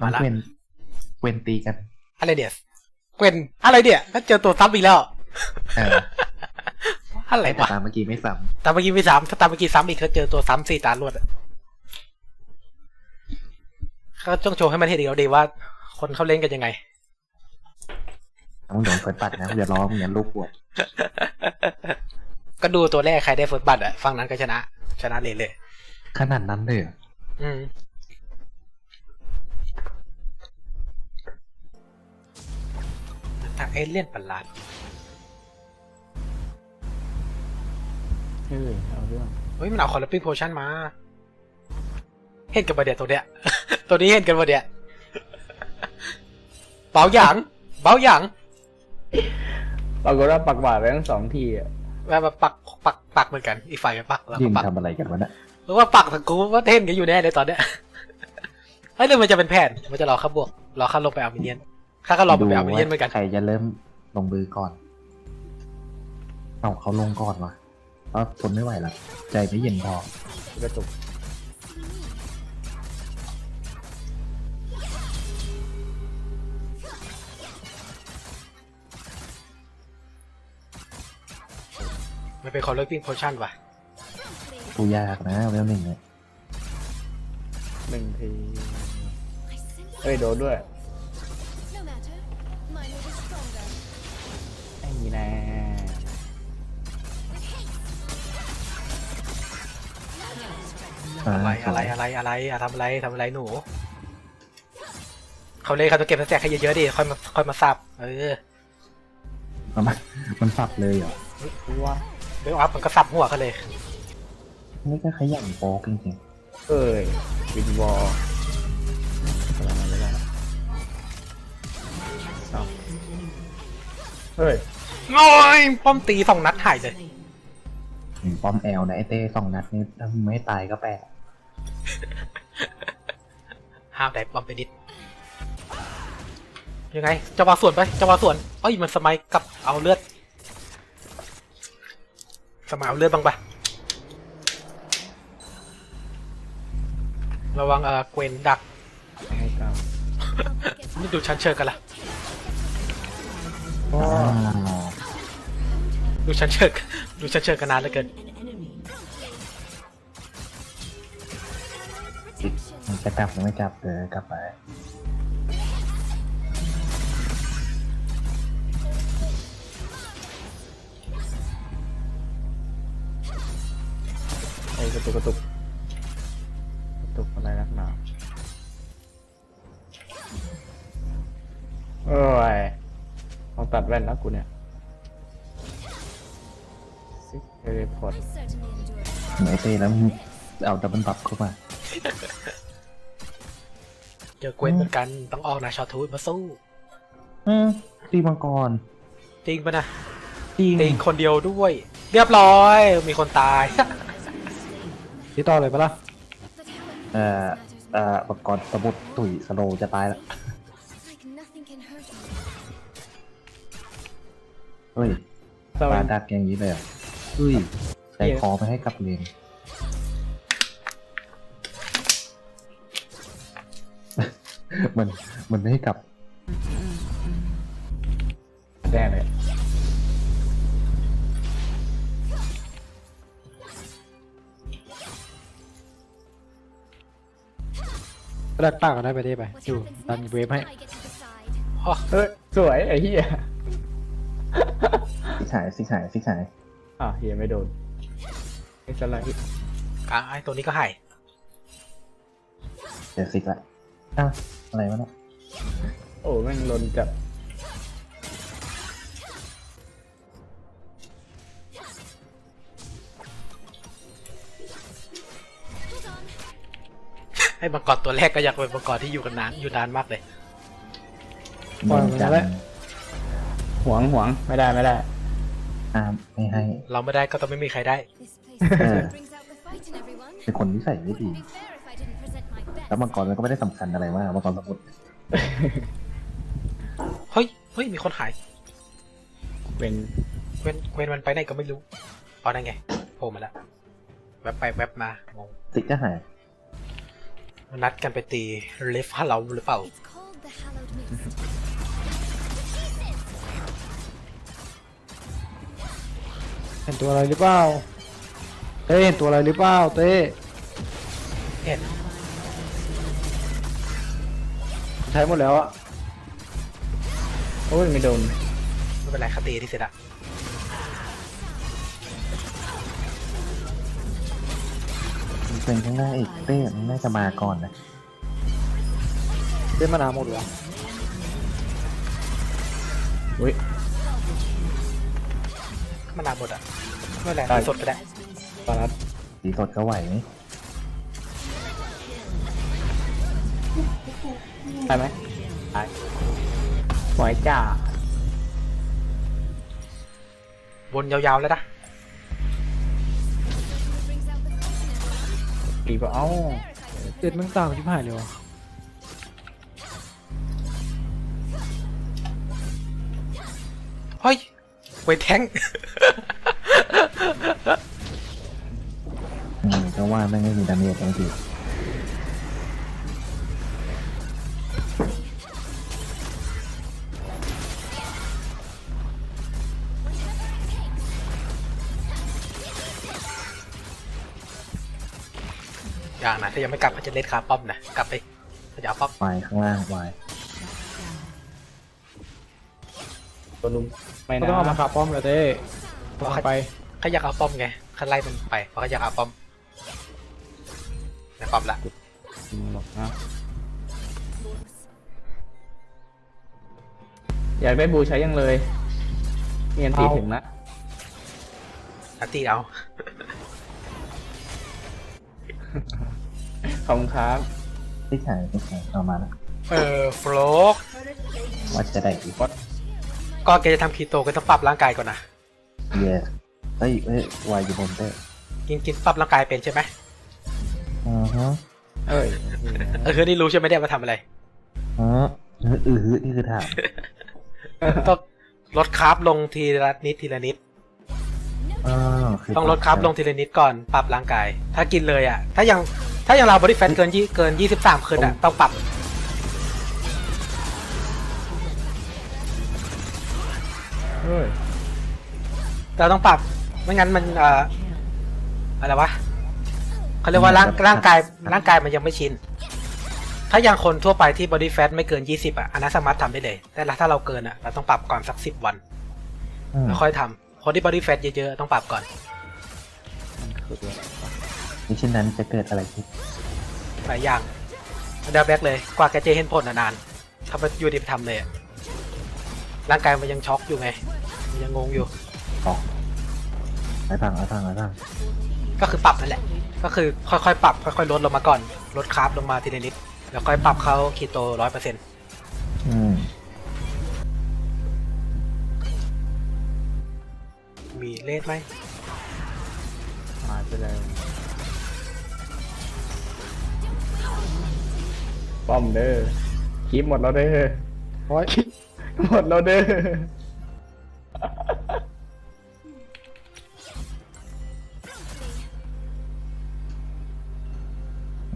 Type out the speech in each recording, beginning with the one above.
น้องมาละเวนเวนตีกัน อะไรเดียเกวนอะไรเดียก็เจอตัวซ้ำอีกแล้ว เอออะไรแต่วะตามเมื่อกี้ไม่ซ้ตามเมื่อกี้ไม่ซ้ำถ้าตามเมื่อกี้ซ้ำอีกก็เจอตัวซ้ำสี่ตารวดอะก็ต้องโชว์ให้มันเห็นอีกแล้วดีว่า คนเขาเล่นกันยังไงำต้องโดนเฟิร์สปัดนะอย่าร้องอย่าลูกปวด ก็ดูตัวแรกใครได้เฟิร์สบัตรอะฝั่งนั้นก็ชนะ ชนะเลยเลย ขนาดนั้นเลยเหรออืม เอเลี่ยนประหลาดเฮ้ยเอาเรื่องเฮ้ยมันเอาคอร์รัปปิ้งโพชั่นมา เห็นกันประเดี๋ยวตัวเนี้ย ตัวนี้เห็นกันประเดี๋ยวเบาหยางเบาหยางปรากฏว่าปักบาทไปทั้งสองทีอะแบบว่าปักปักปักเหมือนกัน อีกฝ่ายก็ปักแล้วยิก็งปักทำอะไรกันวะเนี่ยเพราะว่าปักสังกูว่าเท่นกันอยู่แน่เลยตอนเนี้ยเฮ้ยหรือมันจะเป็นแผนมันจะรอข้าบวกรอข้าลงไปเอามิเนียน ข้าก็รอไปเอามิเนียนเหมือนกัน ใครจะเริ่มลงมือก่อน เอาเขาลงก่อนวะเพราะทนไม่ไหวแล้วใจไม่เย็นพอ กระตุกมันเป็นคอร์รัปปิ้งโพชั่นว่ะกูยากนะเวลหนึ่งเนี่ยหนึ่งทีเฮ้ยโดนด้วย แน่อะไรอะไรอะไรอะไรอะทำอะไรทำอะไรหนูเขาเลยเขาต้องเก็บสแต็กให้เยอะๆดิค่อยมาค่อยมาสับเออเอามามันสับเลยเหรอว้าเดี๋ยวอัพมันก็สับหัวเขาเลยนี่ก็ขยันโป๊กจริงเอ้ยวินวอลอะไรมาแล้วเอาเฮ้ย โอ้ยป้อมตีสองนัดหายเลยๆอืมป้อมแอลนะไอเต้สองนัดนี่ถ้ามึงไม่ตายก็แปลกห้ามได้ป้อมไปนิดยังไงจะวาส่วนไปจะวาส่วนเอ้ยมันสมัยกับเอาเลือด สมัยเอาเลือดบ้างปะระวังเออเกวนดักให้กลับนี่ดูชั้นเชิงกันละโอ้อ้าว ดูชั้นเชิงดูชั้นเชิงกันนานเหลือเกินมันจะกลับหรือไม่กลับเออกลับไปไอ้กระตุกกระตุกกระตุกอะไรนักหนาโอ้ยต้องตัดแว่นแล้วกูเนี่ย พอร์ต I certainly endure. เหมือนไอเต้แล้วมึงเอาดับเบิลบัฟเข้ามาเจอเกวนเหมือนกันต้องออกนะชอตทูดมาสู้อืมตีมังกรจริงปะนะจริงตีคนเดียวด้วย เรียบร้อยมีคนตายพี่ต่อเลยปะล่ะ But how เอ่อ matters เอ่ออุปกรณ์สมุดตุ๋ยสโลว์จะตายแล้ว like nothing can hurt me. เฮ้ยต่อปลาดักอย่างนี้เลยเหร อเฮ้ยใจคอไม่ให้กลับเลนมันมันไม่ให้กลับแน่เลยแรกป้าก็ได้ไปได้ไป What อยู่ happens ดัน next, เวฟให้ I get to decide. เฮ้ยสวยไอ้เหี้ยสิกหายสิกหายสิกหาย อะเหี้ยไม่โดนไอ้สไลด์อะไอตัวนี้ก็หายเดี๋ยวสิกละอ้าวอะไรวะเนี่ยโอ้แม่งลนจับไอ้มังกรตัวแรกก็อยากเป็นมังกรที่อยู่กันนานอยู่นานมากเลย ปล่อยมันแล้ว หวงหวงไม่ได้ไม่ได้ อ้ามไม่ให้ เราไม่ได้ก็ต้องไม่มีใครได้ This place Yeah. brings out the fight in everyone. เป็นคนนิสัยไม่ดี Wouldn't be fair if I didn't present my best. แล้วมังกรมันก็ไม่ได้สำคัญอะไรมากมังกรสมุดเฮ้ย เฮ้ย มีคนหาย เป็นเวนเวนมันไปไหนก็ไม่รู้เอาได้ไงโผล่มาแล้ว แวบไปแวบมางงสิกจะหายมันนัดกันไปตีเลฟฮัลเราหรือเปล่า It's called the hallowed mist. ห็นตัวอะไรหรือเปล่าเต้เห็นตัวอะไรหรือเปล่าเต้เห็นใช้หมดแล้วอะโอ้ยไม่โดนไม่เป็นไรคตีที่เสร็จอะมันเป็นข้างหน้าอีกเต้มันน่าจะมาก่อนนะเต้มานาหมดวะอุ้ย มันนานหมดอะไม่เป็นไรได้ตีสดก็ได้ปารัดสีสดก็ไหวไหมได้ไหมได้หวยจ่าวนยาวๆแล้วนะ Brings out the freshness. ปีบอกเอ้าเจ็ดแม่งตามชิบหายเลยวะเฮ้ยเวทแทงอืมก็ว่าไม่งไม่มีดาเมจบางทีอย่างนะถ้ายังไม่กลับก็จะเล่นคาป้อมนะ กลับไปขยับป้อม วายข้างล่างวาย ตัวลุมไม่ก็นะต้องเอามาขาป้อมเลยเต้ต้องเอาไปเขาอยากเอาป้อมไงเขาไล่มันไปเพราะเขาอยากเอาป้อมในป้อมละอืมบอกนะอยากได้บูใช้ยังเลยเงียนตีถึงนะนัตตีเอาขอบคุณครับไม่ใช่ไม่ใช่เอามาแล้วเออโฟลกว่าจะได้อีก ก็แกจะทำคีโตก็ต้องปรับร่างกายก่อนนะเยสเฮ้ยเฮ้ยวายอยู่บนเต้กินกินปรับร่างกายเป็นใช่ไหมอือฮะเอ้ยเออนี่รู้ใช่ไหมเนี่ยมาทำอะไรฮะเอออือฮึนี่คือถามต้องลดคาร์บลงทีละนิดทีละนิดอ๋อคือต้องลดคาร์บลงทีละนิดก่อนปรับร่างกาย ถ้ากินเลยอะ ถ้ายังถ้ายังเราบริแฟตเกินยี่เกินยี่สิบสามขึ้นอะต้องปรับ เราต้องปรับไม่งั้นมันเอ่ออะไรวะเขาเรียกว่าร่างร่างกายร่างกายมันยังไม่ชิน ถ้าอย่างคนทั่วไปที่บอดี้แฟทไม่เกิน 20 อะอันนั้นสามารถทำได้เลย แต่ถ้าเราเกินอะเราต้องปรับก่อนสัก 10 วันอืมแล้วค่อยทำคนที่บอดี้แฟทเยอะๆต้องปรับก่อนมันคืออะไรวะมิเช่นนั้นจะเกิดอะไรขึ้นหลายอย่างเดาแบ็กเลยกว่าแกจะเห็นผลนานๆถ้าไปอยู่ดีไปทำเลยอะร่างกายมันยังช็อกอยู่ไงมันยังงงอยู่ ออกไอ้ฟังไอ้ฟังไอ้ฟังก็คือปรับนั่นแหละ ก็คือค่อยๆปรับค่อยๆลดลงมาก่อน ลดคาร์บลงมาทีละนิด แล้วค่อยปรับเข้าคีโตร้อยเปอร์เซ็นต์อืมมีเลทไหมมาไปเลยป้อมเด้อคลิปหมดแล้วเด้อโอ้ยหมดแล้วเด้อ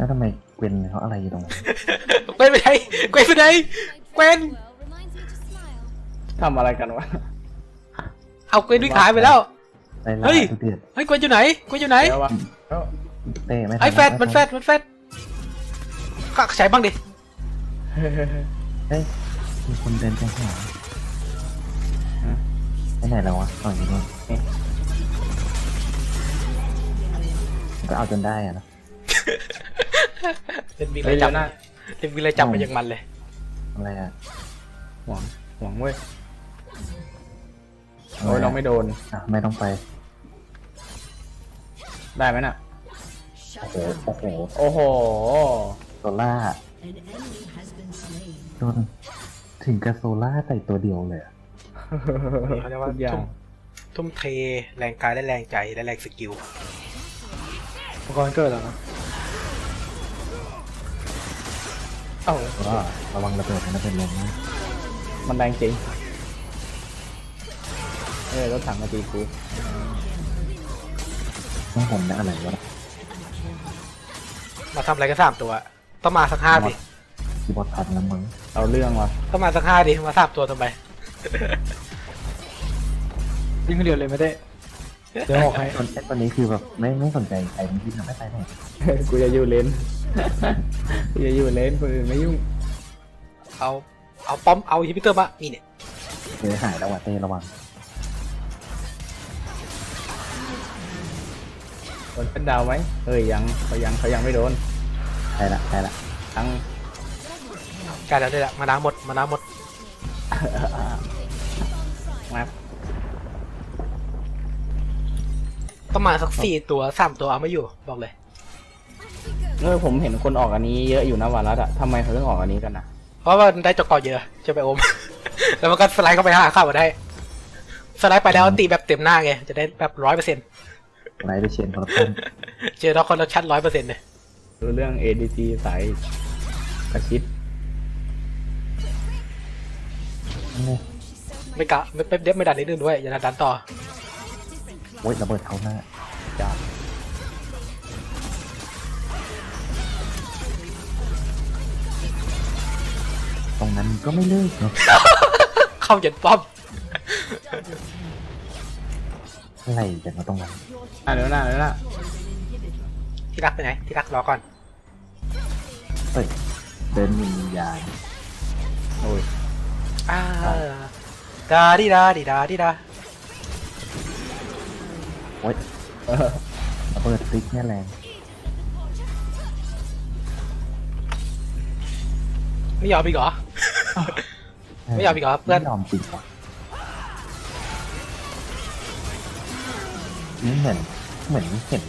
แล้วทำไมเกวนเขาอะไรอยู่ตรงนั้นเกวนไปไหนเกวนไปไหน My Gwen. well reminds me to smile. ทำอะไรกันวะ เอาเกวนวิ่งหายไปแล้วไล่เฮ้ล่ายทุกเดือนเฮ้ยเกวนอยู่ไหนเกวนอยู่ไหน เดี๋ยววะเอ้าเต้ไม่ทัไอ้แฟดไมันแฟดมันแฟดก็ใช้บ้างดิ เฮ้ยมีคนเดินไปหาไปไหนแล้ววะอ๋ออยู่นู่นก็เอาจนได้อะนะ เล่นวิ่งเฮ้ไล่ยจับเดี๋ยวนะเล่นวิ่งไล่จับมันยังมันเลย อะไรอะหวังหวังเว้ยะโอ้ยระเราไม่โดนอะไม่ต้องไป ได้ไหมน่ะ โอ้โห โอ้โห โอ้โหโซล่าโดนถึงกับโซล่าใส่ตัวเดียวเลยอะเขาเรียกว่าทุกอย่างทุ่มทุ่มเทแรงกายและแรงใจและแรงสกิลมังกรเกิดแล้วนะ อ้าก็ระวังระเบิดนะเป็นลมนะมันแรงจริง เออรถถังมาตีกูต้องผมได้อะไรวะมาทำอะไรกันสามตัวต้องมาสักห้าดิคีย์บอร์ดพันแล้วมึงเอาเรื่องว่ะต้องมาสักห้าดิมาสามตัวทำไมยิงคนเดียวเลยไม่ได้ เดี๋ยวออกให้ตอนไอ้ตอนนี้คือแบบไม่ไม่สนใจใครมันที่ทำไม่ไปไหนกูจะอยู่เลนกูจะอยู่เลนคนอื่นไม่ยุ่ง เอาเอาป้อมเอาฮิปิเตอร์มานี่เนี่ยเจอหายแล้วว่ะเต้ระวังโดนเป็นดาวไหมเฮ้ยยังเขายังเขายังไม่โดนใช่ละใช่ละทั้งกลายแล้วได้ละมาน้ำหมดมาน้ำหมดแม ปต้องมาสักสี่ตัวสามตัวเอาไม่อยู่บอกเลยเออผมเห็นคนออกอันนี้เยอะอยู่นะวารัสอะทำไมเขาถึงออกอันนี้กันนะเพราะว่ามันได้จกกอเยอะใช่ไหมโอม แล้วมันก็สไลด์เข้าไปหาเข้ามาได้ สไลด์ไปแล้วตีแบบเต็มหน้าไงจะได้แบบร้อยเปอร์เซ็นต์ไลท์ไปเชียนคนละคนเจอเราคนละชั้นร้อยเปอร์เซ็นต์เลยดูเรื่อง ADC สายกระชิดนี่ไม่กะไม่ไม่เด็บไม่ดันนิดนึงด้วยอย่าดันต่อ โอ้ยระเบิดเข้าหน้าจ้าตรงนั้นก็ไม่เลิกเนาะเข้าเย็นป้อมอะไรกันมาตรงนั้นอะเดี๋ยวนะเดี๋ยวนะที่รักไปไหนที่รักรอก่อนเฮ้ยเดินมีวิญญาณโอ้ยอ่าดาดิดาดิดาดิดา โอ้ยเออระเบิดติ๊กเนี่ยแรงไม่ยอมอีกเหรอ ไม่ยอมอีกเหรอเพื่อน ไม่ยอมจริงวะนี่เหมือนเหมือนเห็น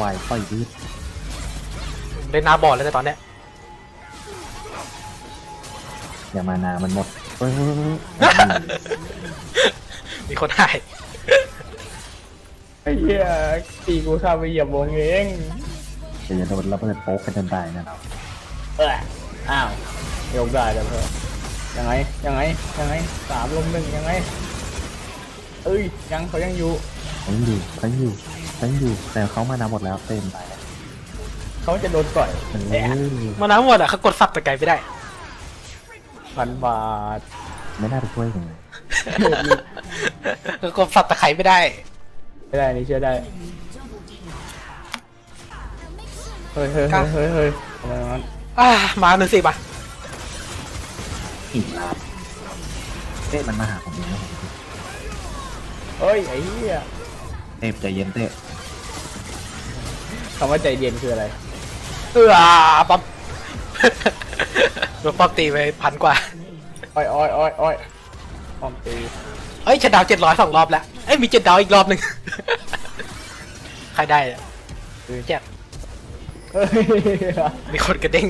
วายปล่อยยืดเล่นหน้าบอลเลยในตอนเนี้ยอย่ามานามันหมดเฮ้ยมีคนหายไอ้เหี้ยตีกูเข้าไปเหยียบวงเองจะจะโดนระเบิดโป๊กกันจนตายนะเราเอออ้าวโยกได้แล้วเพื่อนยังไงยังไงยังไงสามลมหนึ่งยังไงเอ้ยยังเขายังอยู่เขายังอยู่เขายังอยู่เขายังอยู่แต่เขามานาหมดแล้วเต็มตายแล้วเขาจะโดนต่อยเออมาน้ำหมดอะเขากดสับแต่ไกลไม่ได้พันบาทไม่น่าไปช่วยกันเลย เขากดสับแต่ไกลไม่ได้ ไม่ได้นี่เชื่อได้ เฮ้ยเฮ้ยเฮ้ยเฮ้ยเฮ้ยทำไมมันอ่ามาหนึ่งสิบอะอีกลาบเต้มันมาหาผมเองนะผมเฮ้ยไอ้เหี้ยเต้ใจเย็นเต้คำว่าใจเย็นคืออะไร เออป๊อปโดนป๊อปตีไปพันกว่า อ้อยอ้อยอ้อยอ้อยป้อมตีเอ้ยเจ็ดดาวเจ็ดร้อยสองรอบแล้ว เอ้ยมีเจ็ดดาวอีกรอบหนึ่ง ใครได้อะแจ็บเฮ้ยมีคนกระเด้ง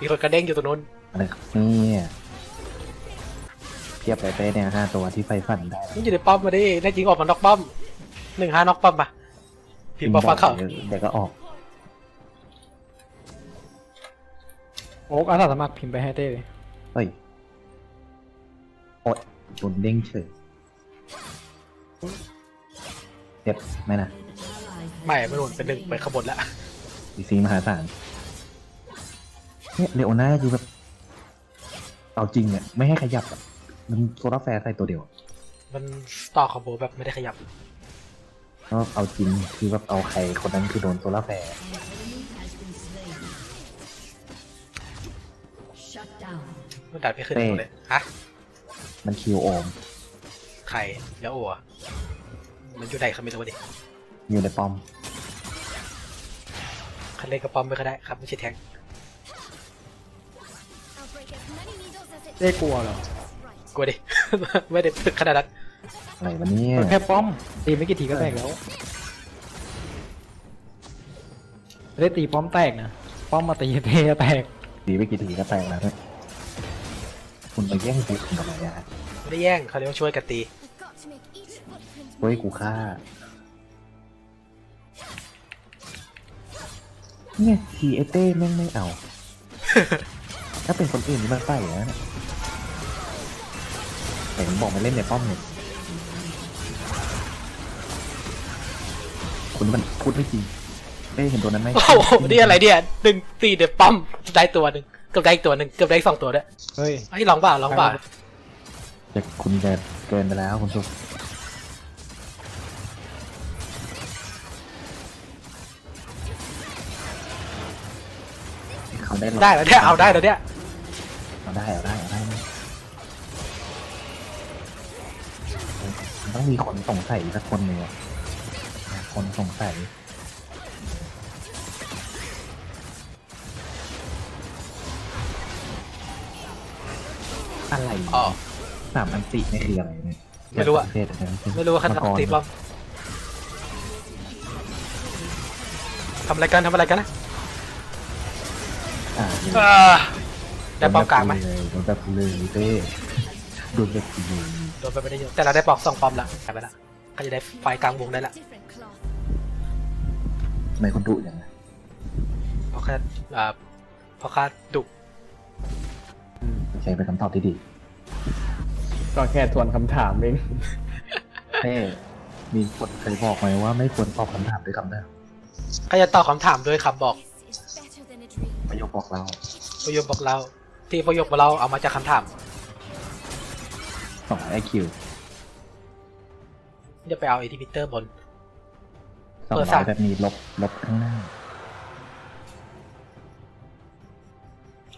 มีคนกระเด้งอยู่ตรงนู้น อะไรครับเนี่ยเทียบไปเต้เนี่ยห้าตัวที่ไฟฟันได้นี่อยู่ในป้อมมาดิแน่จริงออกมานอกป้อมหนึ่งห้านอกป้อมปะพิมพ์บอกฟังเขาเดี๋ยวก็ออกโอ๊กอาสาสมัครพิมพ์ไปให้เต้เลยเฮ้ยโอ๊ยโดนเด้งเฉย เจ็บไหมนะไม่ไม่โดนเป็นหนึ่งไปขบวนแล้วดีซีมหาศาลเนี่ยเลโอน่าคือแบบเอาจริงเนี่ยไม่ให้ขยับอะมันโซลาร์แฟร์ใส่ตัวเดียวมันต่อคอมโบแบบไม่ได้ขยับก็เอาจริงคือแบบเอาใครคนนั้นคือโดนโซลาร์แฟร์ มันดัดไม่ขึ้นตัวเลยฮะมันคิวโอม ใครแล้วโอ้อะ มันอยู่ไหนเขาไม่รู้ดิอยู่ในป้อมคันเล่นกระป๋อมไม่ก็ได้ครับไม่ใช่แทง I'll break as many needles as it เต้กลัวเหรอ right. กลัวดิ ไม่ได้ฝึกขนาดนั้นอะไรวันนี้มันแค่ป้อมตีไม่กี่ทีก็แตกแล้วไม่ได้ตีป้อมแตกนะป้อมมาตีเต้แตกดีไปกี่ทีก็แตกแล้วด้วยคุณไปแย่งกูทำไมอะไม่ได้แย่งเขาเรียกว่าช่วยกันตี เฮ้ยกูฆ่าเนี่ยทีไอเต้แม่งไม่เอา ถ้าเป็นคนอื่นนี่มันใส่แล้วเนี่ยแต่ผมบอกมาเล่นในป้อมเนี่ยคุณมันพูดไม่จริงเอ้ยเห็นตัวนั้นไหมโอ้โหนี่อะไรเนี่ยหนึ่งตีเดี๋ยวปั๊มได้ตัวหนึ่งเกือบได้อีกตัวหนึ่งเกือบได้อีกสองตัวด้วยเฮ้ยไอ้ยลองเปล่าลองเปล่าจะคุณจะเกินไปแล้วคุณสุ เขาได้หรอได้แล้วเนี่ยเอาได้แล้วเนี่ยเอาได้เอาได้เอาได้นะมันต้องมีคนสงสัยสักคนหนึ่งอะคนสงสัยอะไรอ๋อสามอันตินี่คืออะไรเนี่ยไม่รู้อะเทศอะไรนะไม่รู้ว่าขนาดมังกตีป้อมทำอะไรกันทำอะไรกันนะ อ่าเออได้ป้อมกลางไหมโดนแบบเลยเต้โดนแบบเลยโดนไปไม่ได้เยอะแต่เราได้ปอกสองป้อมละหายไปละก็จะได้ไฟกลางวงได้ละ Different cloth. ทำไมคนดุอย่างนั้นเพราะแค่อ่าเพราะค่าดุใช้เป็นคำตอบที่ดีก็แค่ทวนคำถามเองเต้มีคนเคยบอกไหมว่าไม่ควรตอบคำถามด้วยคำเดิมก็จะตอบคำถามด้วยคำบอก ประโยคบอกเราประโยคบอกเราที่ประโยคบอกเราเอามาจากคำถามสองไอคิวจะไปเอาเอทิพิเตอร์บนสองเปิดร้สาอมยแบบนี้ลบลบข้างหน้า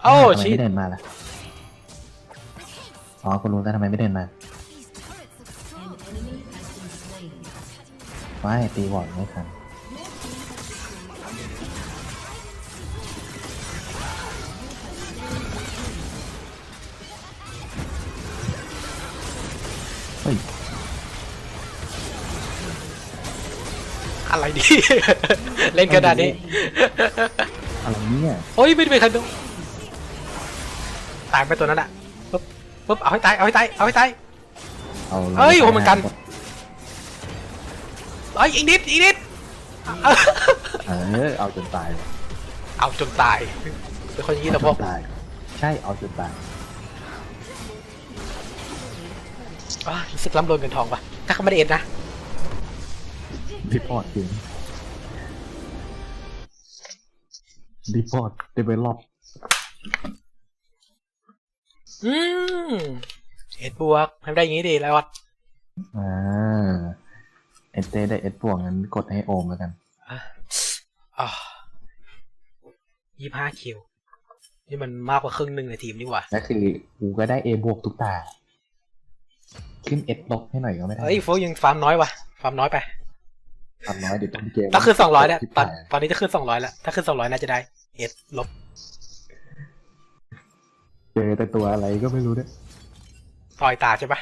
โอ้ทำไมชิไม่เดินมาล่ะอ๋อคุณรู้แล้วทำไมไม่เดินมา These turrets look strong. ไม่ตีวอร์ดไม่ทัน ฮ้ยอะไรดี เล่นกระดานนี้อะไรเนี่ยโอ้ยไม่ได้เป็นคันดูตายไปตัวนั้นอะปุ๊บปุ๊บเอาให้ตายเอาให้ตายเอาให้ตาย เอาเฮ้ยโอ้มันกัน เอ้ยอีกนิดอีกนิดเออเอาจนตายว่ะเอาจนตายเป็นคนอย่างนี้แต่พวกเอาจนตาย ใช่เอาจนตาย อะรู้สึกร่ำรวยเงินทองปะถ้าเขาไม่ได้เอ็นนะรีพอร์ตจริงรีพอร์ตเดเวลลอปอืมเอ็ดบวกทำได้อย่างนี้ดีแล้ววัดอ่าเอสเตได้เอสบวกงั้นกดให้โอมแล้วกันอ่ายี่ห้าคิว นี่มันมากกว่าครึ่งหนึ่งในทีมนี่หว่าแล้วคือกูก็ได้เอบวกทุกตา ขึ้นเอสลบให้หน่อยก็ไม่ได้เฮ้ยโฟกยังฟาร์มน้อยว่ะฟาร์มน้อยไปทำน้อยเดี๋ยวต้นเกมต้องขึ้นสองร้อยแล้วที่ตอนแปดตอนนี้จะขึ้นสองร้อยแล้ว ถ้าขึ้นสองร้อยน่าจะได้เอ็ดลบเจอแต่ตัวอะไรก็ไม่รู้เนี่ยต่อยตาใช่ปะ